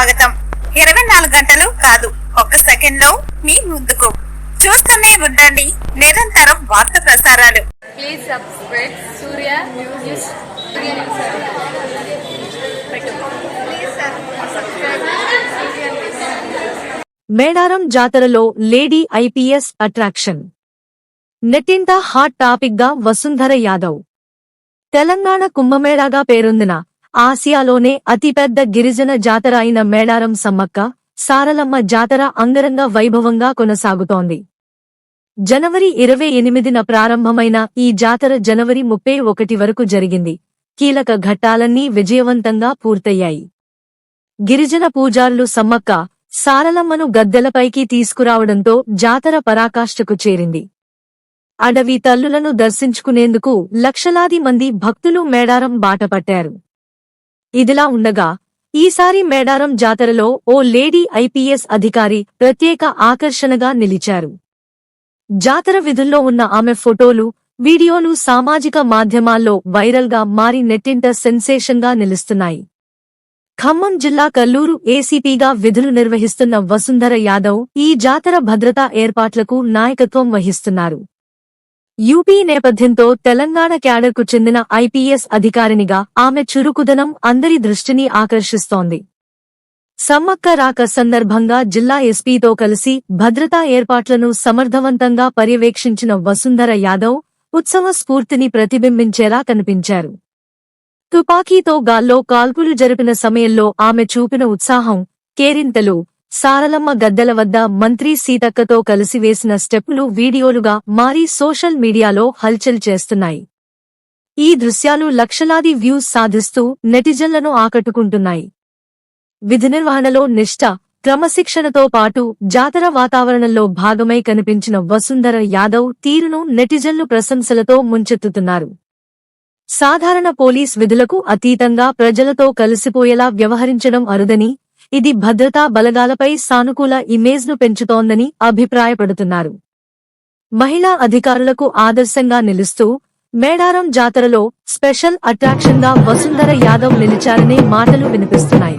స్వాగతం. ఇరవై నాలుగు గంటలు కాదు ఒక్క సెకండ్లో మీ ముందుకు. చూస్తూనే ఉండండి నిరంతరం వార్త ప్రసారాలు. Subscribe Surya News. మేడారం జాతరలో లేడీ ఐపీఎస్ అట్రాక్షన్. నెట్టింట హాట్ టాపిక్గా వసుంధర యాదవ్. తెలంగాణ కుంభమేళాగా పేరొందిన ఆసియాలోనే అతిపెద్ద గిరిజన జాతర అయిన మేడారం సమ్మక్క సారలమ్మ జాతర అంగరంగ వైభవంగా కొనసాగుతోంది. జనవరి ఇరవై ఎనిమిదిన ప్రారంభమైన ఈ జాతర జనవరి ముప్పై ఒకటి వరకు జరిగింది. కీలక ఘట్టాలన్నీ విజయవంతంగా పూర్తయ్యాయి. గిరిజన పూజారులు సమ్మక్క సారలమ్మను గద్దెలపైకి తీసుకురావడంతో జాతర పరాకాష్ఠకు చేరింది. అడవి తల్లులను దర్శించుకునేందుకు లక్షలాది మంది భక్తులు మేడారం బాటపట్టారు ఇదిలా ఉండగా ఈసారి మేడారం జాతరలో ఓ లేడీ ఐపీఎస్ అధికారి ప్రత్యేక ఆకర్షణగా నిలిచారు. జాతర విధుల్లో ఉన్న ఆమె ఫోటోలు వీడియోలు సామాజిక మాధ్యమాల్లో వైరల్గా మారి నెట్టింట సెన్సేషన్గా నిలుస్తున్నాయి. ఖమ్మం జిల్లా కల్లూరు ఏసీపీగా విధులు నిర్వహిస్తున్న వసుంధర యాదవ్ ఈ జాతర భద్రతా ఏర్పాట్లకు నాయకత్వం వహిస్తున్నారు. యూపీ నేపథ్యంతో తెలంగాణ క్యాడర్కు చెందిన ఐపీఎస్ అధికారినిగా ఆమె చురుకుదనం అందరి దృష్టిని ఆకర్షిస్తోంది. సమ్మక్క రాక సందర్భంగా జిల్లా ఎస్పీతో కలిసి భద్రతా ఏర్పాట్లను సమర్థవంతంగా పర్యవేక్షించిన వసుంధర యాదవ్ ఉత్సవ స్ఫూర్తిని ప్రతిబింబించేలా కనిపించారు. తుపాకీతో గాల్లో కాల్పులు జరిపిన సమయంలో ఆమె చూపిన ఉత్సాహం కేరింతలు సారలమ్మ గద్దెల వద్ద మంత్రి సీతక్కతో కలిసి వేసిన స్టెప్పులు వీడియోలుగా మారి సోషల్ మీడియాలో హల్చల్ చేస్తున్నాయి. ఈ దృశ్యాలు లక్షలాది వ్యూస్ సాధిస్తూ నెటిజన్లను ఆకట్టుకుంటున్నాయి. విధి నిర్వహణలో నిష్ఠ క్రమశిక్షణతో పాటు జాతర వాతావరణంలో భాగమై కనిపించిన వసుంధర యాదవ్ తీరును నెటిజన్లు ప్రశంసలతో ముంచెత్తుతున్నారు. సాధారణ పోలీస్ విధులకు అతీతంగా ప్రజలతో కలిసిపోయేలా వ్యవహరించడం అరుదని ఇది భద్రతా బలగాలపై సానుకూల ఇమేజ్ను పెంచుతోందని అభిప్రాయపడుతున్నారు. మహిళా అధికారులకు ఆదర్శంగా నిలుస్తూ మేడారం జాతరలో స్పెషల్ అట్రాక్షన్గా వసుంధర యాదవ్ నిలిచారనే మాటలు వినిపిస్తున్నాయి.